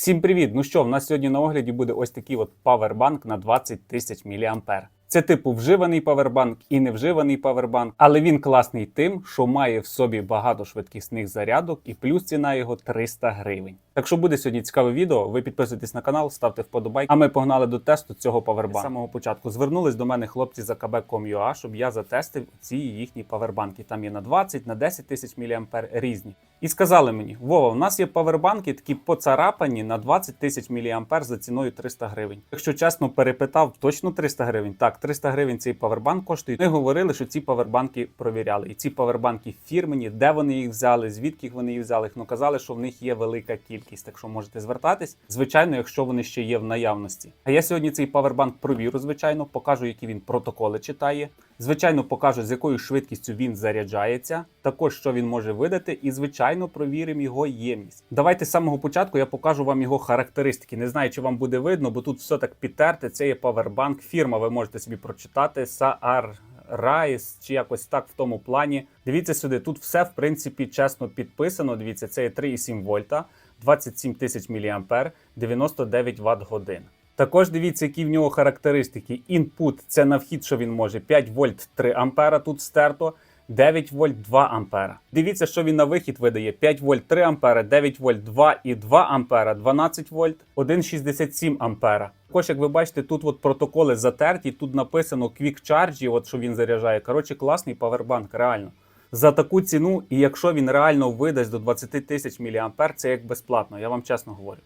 Всім привіт! Ну що, в нас сьогодні на огляді буде ось такий от павербанк на 20 тисяч мА. Це типу вживаний павербанк і невживаний павербанк, але він класний тим, що має в собі багато швидкісних зарядок і плюс ціна його 300 гривень. Так що буде сьогодні цікаве відео. Ви підписуйтесь на канал, ставте вподобайки. А ми погнали до тесту цього павербанку. З самого початку звернулись до мене хлопці за kb.com.ua, щоб я затестив ці їхні павербанки. Там є на 20, на 10 тисяч мА різні. І сказали мені: Вова, у нас є павербанки такі поцарапані на 20 тисяч мА за ціною 300 гривень. Якщо чесно перепитав, точно 300 гривень. Так, 300 гривень цей павербанк коштує. Ми говорили, що ці павербанки провіряли. І ці павербанки фірмені, де вони їх взяли, звідки вони їх взяли. Ну казали, що в них є велика кількість, так що можете звертатись. Звичайно, якщо вони ще є в наявності. А я сьогодні цей павербанк провірю, звичайно, покажу, які він протоколи читає. Звичайно, покажу, з якою швидкістю він заряджається, також що він може видати, і звичайно провіримо його ємність. Давайте з самого початку я покажу вам його характеристики. Не знаю, чи вам буде видно, бо тут все так підтерте. Це є павербанк. Фірма, ви можете собі прочитати. Saar Rise, чи якось так в тому плані. Дивіться сюди, тут все в принципі чесно підписано. Дивіться, це є 3,7 вольта, 27 тисяч мА, 99 Вт годин. Також дивіться, які в нього характеристики. Інпут це на вхід, що він може 5 вольт 3 ампера тут стерто. 9 вольт 2 ампера. Дивіться, що він на вихід видає: 5 вольт 3 ампера, 9 вольт 2 і 2 ампера, 12 вольт, 1,67 ампера. Також, як ви бачите, тут от протоколи затерті, тут написано Quick Charge, от що він заряджає. Коротше, класний павербанк, реально. За таку ціну, і якщо він реально видасть до 20 тисяч мА, це як безплатно, я вам чесно говорю.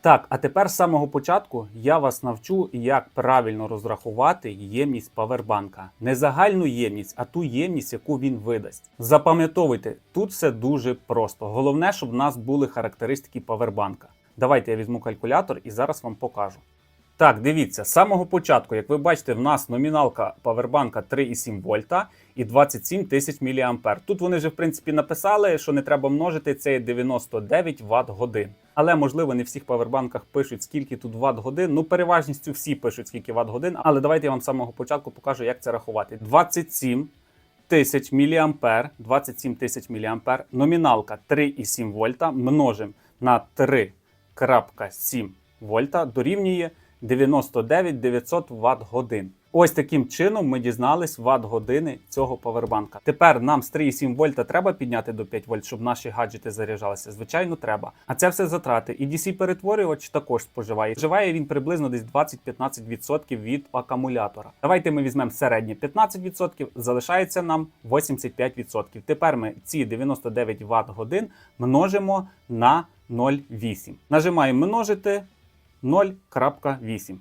Так, а тепер з самого початку я вас навчу, як правильно розрахувати ємність павербанка. Не загальну ємність, а ту ємність, яку він видасть. Запам'ятовуйте, тут все дуже просто. Головне, щоб в нас були характеристики павербанка. Давайте я візьму калькулятор і зараз вам покажу. Так, дивіться, з самого початку, як ви бачите, в нас номіналка павербанка 3,7 вольта і 27 тисяч мА. Тут вони вже в принципі написали, що не треба множити, це 99 Вт годин. Але можливо не в всіх павербанках пишуть, скільки тут Вт годин. Ну, переважністю всі пишуть, скільки Вт годин. Але давайте я вам з самого початку покажу, як це рахувати. 27 тисяч мА, 27 тисяч мА, номіналка 3,7 вольта множимо на 3,7 вольта дорівнює 99 900 Вт годин. Ось таким чином ми дізнались Вт години цього павербанка. Тепер нам з 3,7 вольта треба підняти до 5 вольт, щоб наші гаджети заряджалися. Звичайно, треба. А це все затрати. І DC перетворювач також споживає. Споживає він приблизно десь 20-15% від акумулятора. Давайте ми візьмемо середнє 15%, залишається нам 85%. Тепер ми ці 99 Вт годин множимо на 0,8. Нажимаємо множити 0,8.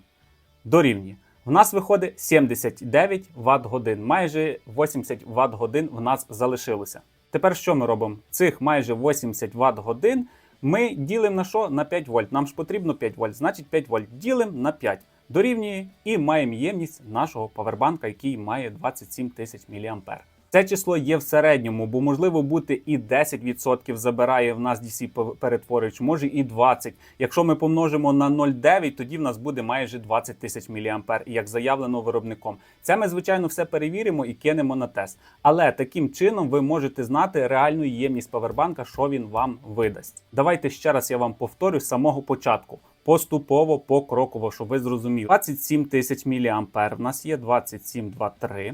Дорівнює. В нас виходить 79 Вт годин. Майже 80 Вт годин в нас залишилося. Тепер що ми робимо? Цих майже 80 Вт годин ми ділимо на що? На 5 вольт. Нам ж потрібно 5 вольт, значить 5 вольт ділимо на 5. Дорівнює і маємо ємність нашого павербанка, який має 27 тисяч мА. Це число є в середньому, бо можливо бути і 10% забирає в нас DC перетворювач, може і 20%. Якщо ми помножимо на 0,9, тоді в нас буде майже 20 тисяч мА, як заявлено виробником. Це ми, звичайно, все перевіримо і кинемо на тест. Але таким чином ви можете знати реальну ємність павербанка, що він вам видасть. Давайте ще раз я вам повторю з самого початку. Поступово, покроково, щоб ви зрозуміли. 27 тисяч мА в нас є 27,23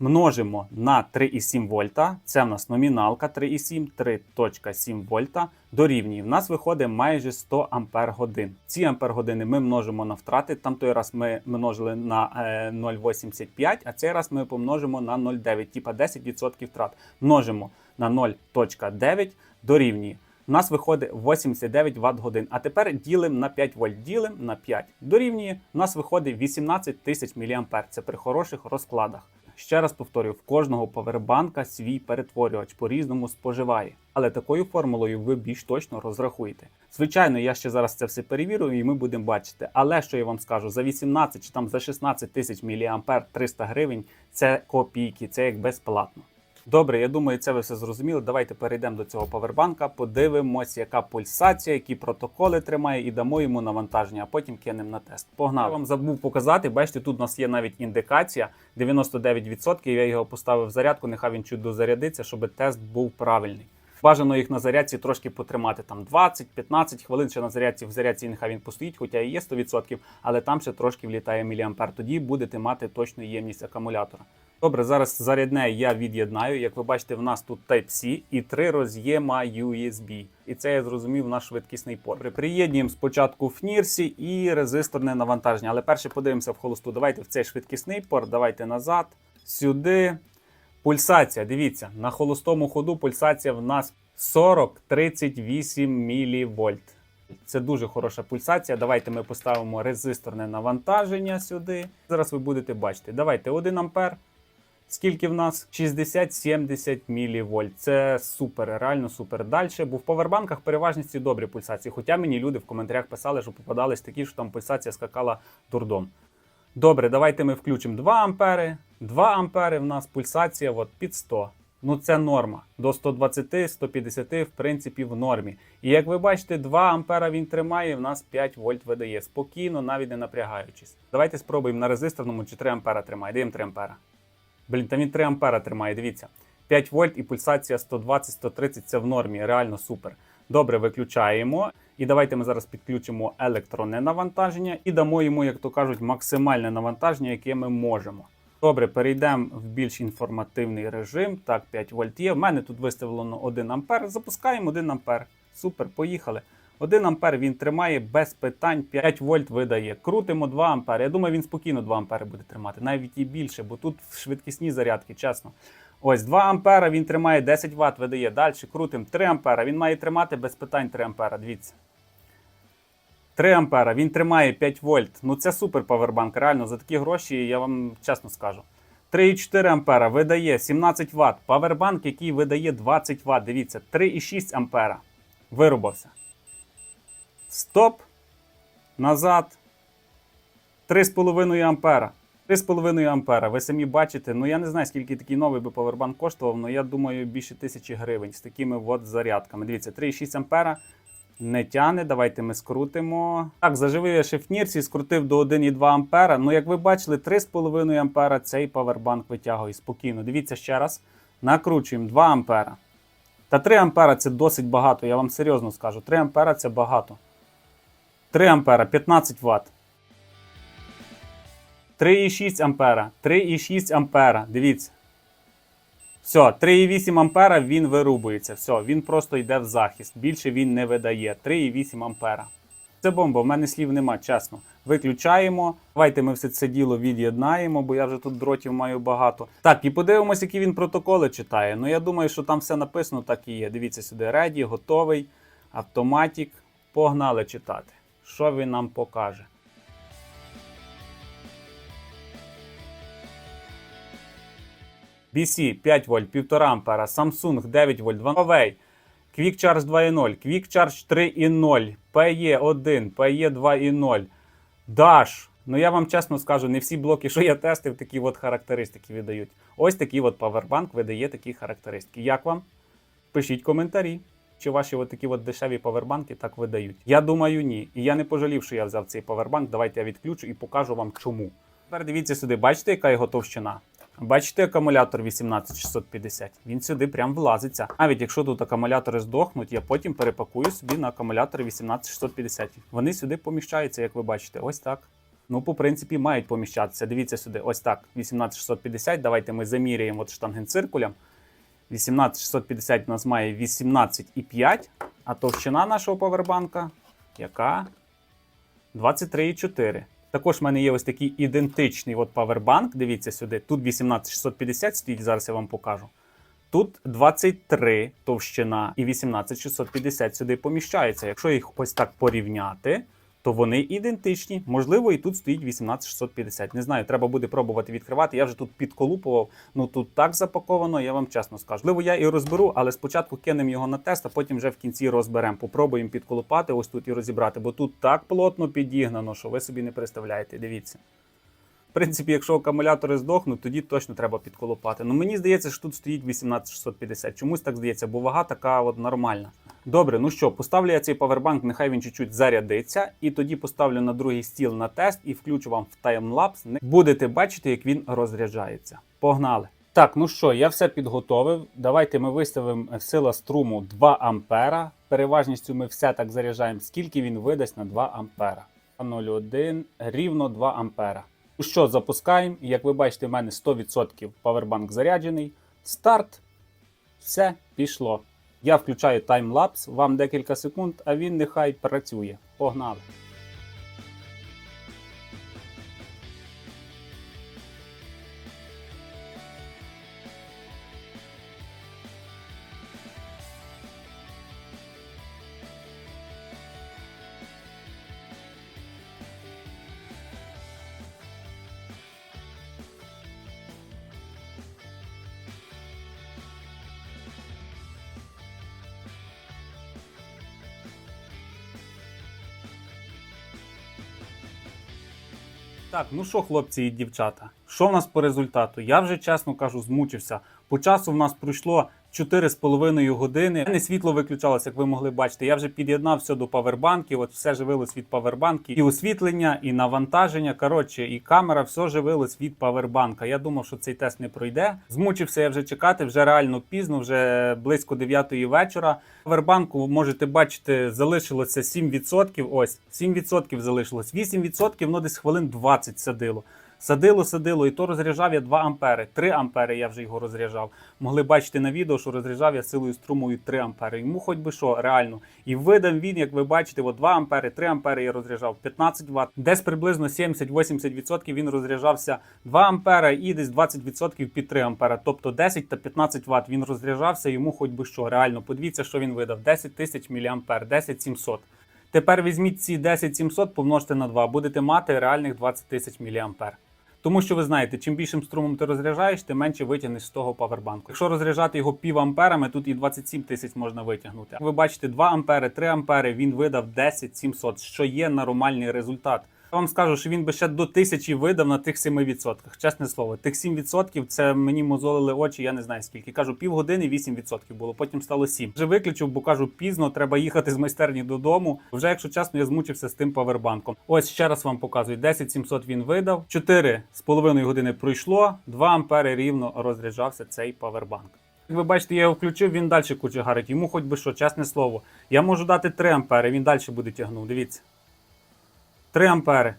множимо на 3,7 вольта. Це в нас номіналка 3,7, 3,7 вольта. Дорівнює. В нас виходить майже 100 ампер годин. Ці ампер години ми множимо на втрати. Там той раз ми множили на 0,85, а цей раз ми помножимо на 0,9, типа 10% втрат. Множимо на 0,9 дорівнює. У нас виходить 89 Вт годин. А тепер ділимо на 5 вольт, ділимо на 5. Дорівнює, у нас виходить 18 тисяч мА. Це при хороших розкладах. Ще раз повторюю, в кожного павербанка свій перетворювач по-різному споживає. Але такою формулою ви більш точно розрахуєте. Звичайно, я ще зараз це все перевірю, і ми будемо бачити. Але що я вам скажу, за 18 чи там за 16 тисяч мА 300 гривень це копійки, це як безплатно. Добре, я думаю, це ви все зрозуміли. Давайте перейдемо до цього павербанка, подивимось, яка пульсація, які протоколи тримає, і дамо йому навантаження, а потім кинемо на тест. Погнали. Я вам забув показати. Бачите, тут у нас є навіть індикація 99%. Я його поставив в зарядку, нехай він чуть дозарядиться, щоб тест був правильний. Бажано їх на зарядці трошки потримати там 20-15 хвилин ще на зарядці. В зарядці нехай він постоїть, хоча і є 100%, але там ще трошки влітає міліампер. Тоді будете мати точну ємність акумулятора. Добре, зараз зарядне я від'єднаю. Як ви бачите, в нас тут Type-C і три роз'єма USB. І це я зрозумів наш швидкісний порт. Приєднуємо спочатку в Нірсі і резисторне навантаження. Але перше подивимося в холосту. Давайте в цей швидкісний порт, давайте назад, сюди. Пульсація. Дивіться, на холостому ходу пульсація в нас 40-38 мВ. Це дуже хороша пульсація. Давайте ми поставимо резисторне навантаження сюди. Зараз ви будете бачити. Давайте 1 ампер. Скільки в нас? 60-70 мВ. Це супер, реально супер. Далі, бо в повербанках переважності добрі пульсації. Хоча мені люди в коментарях писали, що попадались такі, що там пульсація скакала дурдом. Добре, давайте ми включимо 2 ампери. 2 ампери в нас пульсація от, під 100. Ну це норма. До 120-150 в принципі в нормі. І як ви бачите, 2 ампера він тримає, і в нас 5 вольт видає. Спокійно, навіть не напрягаючись. Давайте спробуємо на резисторному чи 3 ампера тримає. Даємо 3 ампера. Блін, там він 3 ампера тримає, дивіться. 5 вольт і пульсація 120-130 це в нормі, реально супер. Добре, виключаємо. І давайте ми зараз підключимо електронне навантаження і дамо йому, як то кажуть, максимальне навантаження, яке ми можемо. Добре, перейдемо в більш інформативний режим. Так, 5 вольт є. В мене тут виставлено 1 ампер. Запускаємо 1 ампер. Супер, поїхали. 1 ампер він тримає без питань, 5 вольт видає. Крутимо 2 ампери. Я думаю, він спокійно 2 ампери буде тримати, навіть і більше, бо тут швидкісні зарядки, чесно. Ось 2 ампера він тримає 10 Вт, видає. Далі крутимо 3 ампера. Він має тримати без питань 3 ампера. Дивіться. 3 ампера, він тримає 5 вольт. Ну це супер павербанк. Реально, за такі гроші я вам чесно скажу. 3,4 ампера видає 17 Вт. Павербанк, який видає 20 Вт. Дивіться, 3,6 ампера. Вирубався. Стоп. Назад. 3,5 ампера. 3,5 ампера. Ви самі бачите. Ну я не знаю, скільки такий новий би павербанк коштував, але я думаю, більше тисячі гривень з такими от зарядками. Дивіться, 3,6 ампера. Не тяне, давайте ми скрутимо. Так, заживив я Нірсі, скрутив до 1,2 ампера. Ну, як ви бачили, 3,5 ампера цей павербанк витягує спокійно. Дивіться ще раз. Накручуємо 2 ампера. Та 3 ампера це досить багато, я вам серйозно скажу. 3 ампера це багато. 3 ампера 15 Вт. 3,6 ампера. 3,6 ампера. Дивіться. Все, 3,8 ампера він вирубується. Все, він просто йде в захист. Більше він не видає. 3,8 ампера. Це бомба, в мене слів нема, чесно. Виключаємо. Давайте ми все це діло від'єднаємо, бо я вже тут дротів маю багато. Так, і подивимося, які він протоколи читає. Ну я думаю, що там все написано, так і є. Дивіться сюди, Ready, готовий, автоматік. Погнали читати. Що він нам покаже? BC 5 вольт, 1,5 ампера, Samsung 9 вольт, Huawei, Quick Charge 2.0, Quick Charge 3.0, PE1, PE 2.0, Dash. Ну я вам чесно скажу, не всі блоки, що я тестив, такі от характеристики видають. Ось такий от павербанк видає такі характеристики. Як вам? Пишіть коментарі. Чи ваші такі от дешеві павербанки так видають? Я думаю, ні. І я не пожалів, що я взяв цей павербанк. Давайте я відключу і покажу вам чому. Тепер дивіться сюди, бачите, яка його товщина? Бачите акумулятор 18650? Він сюди прям влазиться. Навіть якщо тут акумулятори здохнуть, я потім перепакую собі на акумулятори 18650. Вони сюди поміщаються, як ви бачите, ось так. Ну, по принципі, мають поміщатися. Дивіться сюди, ось так. 18650. Давайте ми заміряємо от штангенциркулем. 18650 у нас має 18,5, а товщина нашого павербанка яка? 23,4. Також в мене є ось такий ідентичний от павербанк. Дивіться сюди. Тут 18650 стоїть, зараз я вам покажу. Тут 23 товщина і 18650 сюди поміщаються. Якщо їх ось так порівняти, то вони ідентичні. Можливо, і тут стоїть 18650. Не знаю, треба буде пробувати відкривати. Я вже тут підколупував. Ну тут так запаковано, я вам чесно скажу. Можливо, я і розберу, але спочатку кинемо його на тест, а потім вже в кінці розберемо. Попробуємо підколупати ось тут і розібрати, бо тут так плотно підігнано, що ви собі не представляєте. Дивіться. В принципі, якщо акумулятори здохнуть, тоді точно треба підколупати. Ну мені здається, що тут стоїть 18650. Чомусь так здається, бо вага така от нормальна. Добре, ну що, поставлю я цей павербанк, нехай він чуть-чуть зарядиться, і тоді поставлю на другий стіл на тест і включу вам в таймлапс. Будете бачити, як він розряджається. Погнали! Так, ну що, я все підготовив. Давайте ми виставимо сила струму 2 ампера. Переважністю ми все так заряджаємо, скільки він видасть на 2 ампера. 0,1 рівно 2 ампера. Ну що, запускаємо. Як ви бачите, в мене 100% павербанк заряджений. Старт. Все пішло. Я включаю таймлапс, вам декілька секунд, а він нехай працює. Погнали! Так, ну що, хлопці і дівчата, що в нас по результату? Я вже чесно кажу, змучився. По часу в нас пройшло 4,5 години. Не світло виключалося, як ви могли бачити. Я вже під'єднав все до павербанків. От все живилось від павербанків. І освітлення, і навантаження. Коротше, і камера, все живилось від павербанка. Я думав, що цей тест не пройде. Змучився я вже чекати, вже реально пізно, вже близько 9 вечора. Павербанку можете бачити, залишилося 7%. Ось 7% залишилось. 8% воно десь хвилин 20 садило. Садило, садило, і то розряджав я 2 ампери. 3 ампери я вже його розряджав. Могли бачити на відео, що розряджав я силою струмою 3 ампери. Йому хоч би що, реально. І видав він, як ви бачите, от 2 ампери, 3 ампери я розряджав, 15 Вт. Десь приблизно 70-80% він розряджався 2 ампера і десь 20% під 3 ампера. Тобто 10 та 15 Вт він розряджався, йому хоч би що. Реально, подивіться, що він видав. 10 тисяч мА, 10 700. Тепер візьміть ці 10 700, помножте на 2, будете мати реальних 20 тисяч мА. Тому що ви знаєте, чим більшим струмом ти розряджаєш, тим менше витягнеш з того павербанку. Якщо розряджати його пів амперами, тут і 27 тисяч можна витягнути. Ви бачите, 2 ампери, 3 ампери, він видав 10 700, що є нормальний результат. Я вам скажу, що він би ще до тисячі видав на тих 7%. Чесне слово, тих 7% це мені мозолили очі, я не знаю скільки. Кажу, півгодини 8% було, потім стало 7. Вже виключив, бо кажу, пізно треба їхати з майстерні додому. Вже, якщо чесно, я змучився з тим павербанком. Ось ще раз вам показую: 10 700 він видав, 4,5 години пройшло, 2 ампери рівно розряджався цей павербанк. Як ви бачите, я його включив, він далі кучегарить. Йому хоч би що, чесне слово. Я можу дати 3 ампери, він далі буде тягнув. Дивіться. 3 ампери.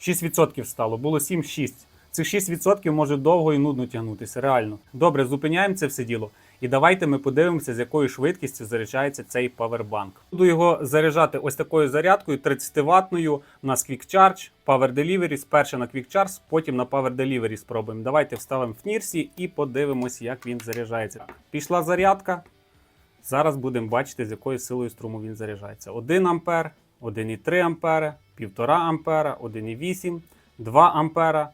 6% стало. Було 7, 6. Цих 6% може довго і нудно тягнутися. Реально. Добре, зупиняємо це все діло. І давайте ми подивимося, з якою швидкістю заряджається цей павербанк. Буду його заряджати ось такою зарядкою 30 ватною. У нас Quick Charge, Power Delivery. Спершу на Quick Charge, потім на Power Delivery спробуємо. Давайте вставимо в Нірсі і подивимось, як він заряджається. Пішла зарядка. Зараз будемо бачити, з якою силою струму він заряджається. 1 ампер, 1,3 ампери, 1,5 ампера, 1,8, 2 ампера,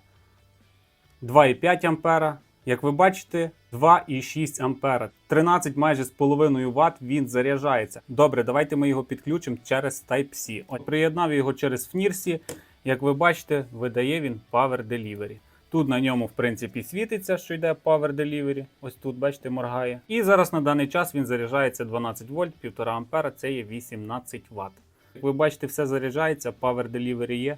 2,5 ампера. Як ви бачите, 2,6 ампера. 13 майже з половиною Вт він заряджається. Добре, давайте ми його підключимо через Type-C. От, приєднав його через FNIRSI. Як ви бачите, видає він Power Delivery. Тут на ньому, в принципі, світиться, що йде Power Delivery. Ось тут, бачите, моргає. І зараз на даний час він заряджається 12 вольт, 1,5 ампера, це є 18 Вт. Ви бачите, все заряджається, Power Delivery є.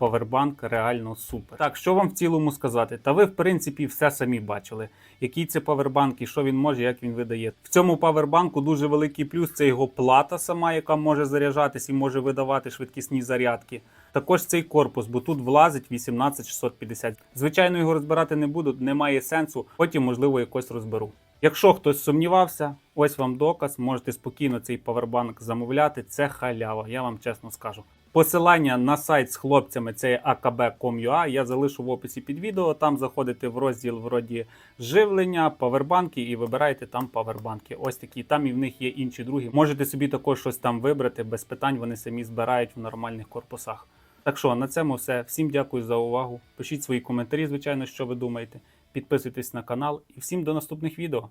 Павербанк реально супер. Так, що вам в цілому сказати? Та ви, в принципі, все самі бачили. Який це павербанк і що він може, як він видає. В цьому павербанку дуже великий плюс це його плата сама, яка може заряджатись і може видавати швидкісні зарядки. Також цей корпус, бо тут влазить 18650. Звичайно, його розбирати не буду, немає сенсу. Потім, можливо, якось розберу. Якщо хтось сумнівався, ось вам доказ. Можете спокійно цей павербанк замовляти. Це халява, я вам чесно скажу. Посилання на сайт з хлопцями це akb.com.ua, Я залишу в описі під відео. Там заходите в розділ вроді живлення, павербанки і вибираєте там павербанки. Ось такі. Там і в них є інші другі. Можете собі також щось там вибрати без питань. Вони самі збирають в нормальних корпусах. Так що на цьому все. Всім дякую за увагу. Пишіть свої коментарі, звичайно, що ви думаєте. Підписуйтесь на канал і всім до наступних відео.